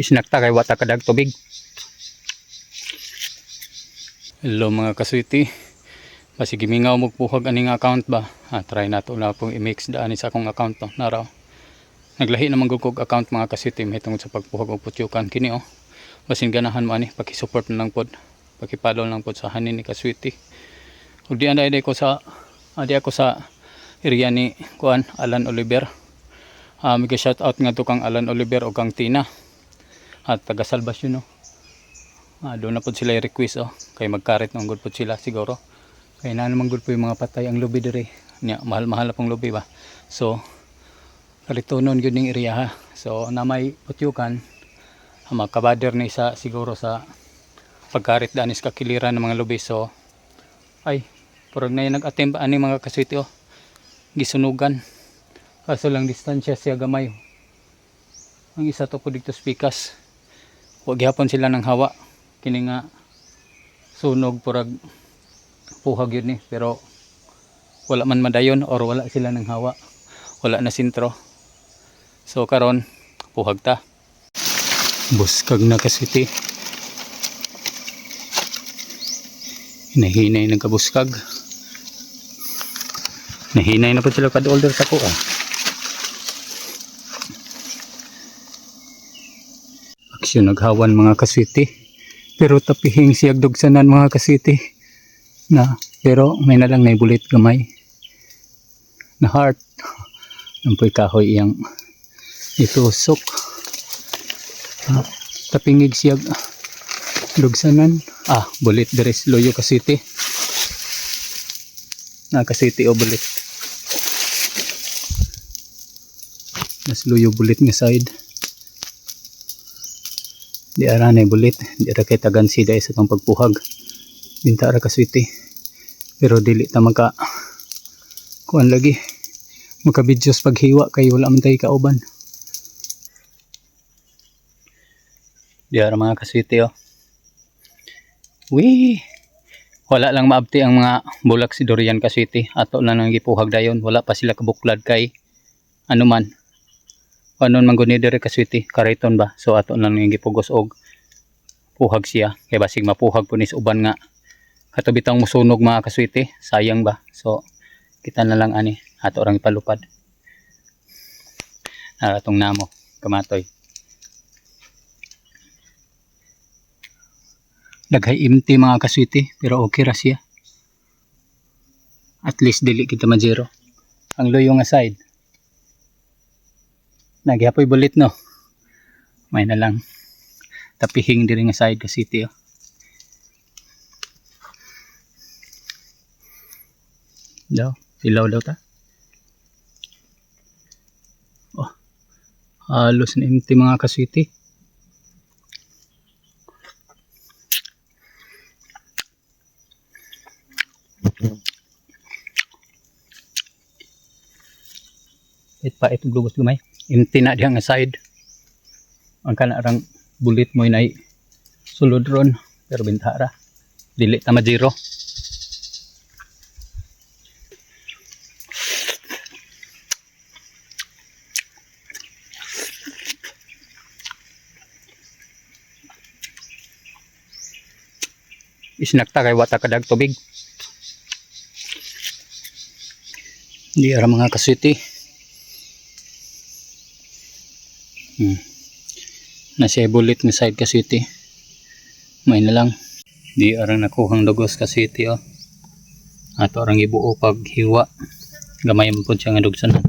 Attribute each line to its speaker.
Speaker 1: Isnakta kay wata kadag tubig. Hello mga kaswiti. Basi gimingaw mo puhag aning account ba? Ha, try na to pong i-mix daan sa akong account to. Naraw. Naglahi naman gud kog account mga kaswiti mahitungod sa pagpuhag og putyukan kini oh. Basin ganahan mo ani paki-support na lang pod. Paki-follow lang pod sa hanin ni kaswiti. Ug di anday ko sa adi ako sa area ni kuan Alan Oliver. Ah, uh, shout out nga to kang Alan Oliver o kang Tina. At taga Salvation no. Ah, doon na po sila i-request oh. Kay magkaret ng good po sila siguro. Kaya na naman good po yung mga patay ang lobby dire. Nya, mahal-mahal na pong lobby ba. So, karitonon yun yung area ha. So, na may putyukan, ang mga kabader ni sa siguro sa pagkarit danis kakiliran ng mga lobby. So, ay, purag na yung nag-attempt ani mga kaswiti oh. Gisunugan. Kaso lang distansya siya gamay. Ang isa to po dito spikas. Huwag gyapon sila ng hawa. Kini nga sunog purag puhag yun eh. Pero wala man madayon or wala sila ng hawa. Wala na sintro. So karon puhag ta. Buskag na kasiti. Hinahinay ng kabuskag. Nahinay na po sila kad older sa kuha. Aksyon naghawan mga kasiti. Pero tapihing siyag dugsanan mga kasiti. Na, pero may na lang naibulit gamay. Na heart. Nampoy kahoy iyang itusok. Ah, tapingig siyag dugsanan. Ah, bulit deres loyo kasiti. Na kasiti o bulit. Mas luyo bulit nga side. Di ara na bulit. Di ara kay tagan si dahil sa itong pagpuhag. Binta ara kaswiti. Pero dili ta maka kuan lagi. Maka videos paghiwa kay wala man tayo kauban. Di ara mga kaswiti oh. Wee! Wala lang maabti ang mga bulak si Dorian Kaswiti. Ato lang nang gipuhag dayon. Wala pa sila kabuklad kay ano man. Anon man guni dire kaswiti, kariton ba? So ato lang nang gipugos og puhag siya. Kay basig mapuhag po uban nga. Katubitang musunog mga kaswiti, sayang ba? So kita na lang ani ato orang ipalupad. Naratong namo, kamatoy. Daghay empty mga kaswiti, pero okay ra siya. At least dili kita ma-zero. Ang loyo nga side. Nagyapoy bulit no. May na lang. Tapihing diri nga side ka city oh. Daw, ilaw daw ta. Oh. Halos na empty mga kaswiti. It pa itong lubos Empty na diha nga side. Ang kana rang bulit mo inay sulod ron pero bintara. Dili ta ma-zero. Isnakta kay wata kadag tubig. Di ara mga kasiti. Hmm. Nasa bulit nga side kasiti. May na lang. Di arang nakuhang dugos kasiti oh. Ato arang ibuo pag hiwa. Gamay mo po siya nga dugsanan.